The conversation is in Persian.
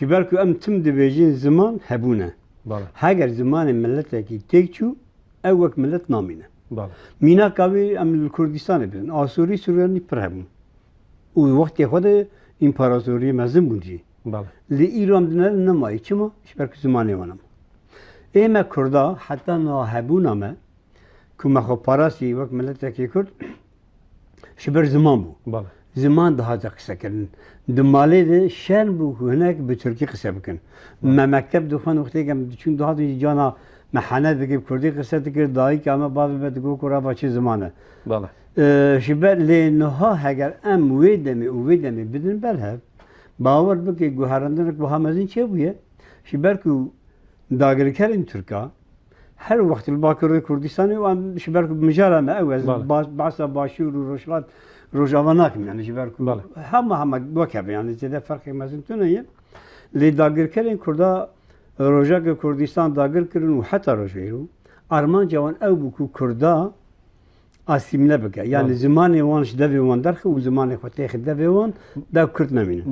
کی بلکو ام تم دبیجین زمان هبونه بله هاگر زمان ملت کی تیک چو ملت نامینه بله مینا کاوی ام کردستان بیدن آسوری سوریانی پره بون او وقت خود امپراتوری مزم بوندی بله لی ایرام دنال نمایی چما ایش برکو زمانی وانم ایم کردا حتی نه هبونه که مخو پاراسی وقت ملت کی کرد شبر زمان بو بله زمان ده هزار کسی دمالی ده شهر بو که به ترکی کسی بکن. مکتب دو فن وقتی که چون ده هزار جانا محنت دیگه کردی قصه دیگر دایی که اما بابی بدگو کرده با چی زمانه؟ بله. شیب لینها هگر ام ویدمی ویدمی بدن بله. باور بکی گوهرندن که با چی از این چه بیه؟ شیب که داغرکرین ترکا هر وقت الباکر کردستان و هم شبر مجال ما او از بحث باشور و رشلات روجاواناک یعنی شبر همه همه وکب یعنی زیده فرقی مزنتونه یه. لی داگر کرین کرده روژاک کردستان داگر کرن و حتی روژه رو ارمان جوان او بکو کرده اسیمله بکه یعنی زمان وانش دوی وان درخه و زمان خطه خدوی وان دا کرد نمینه.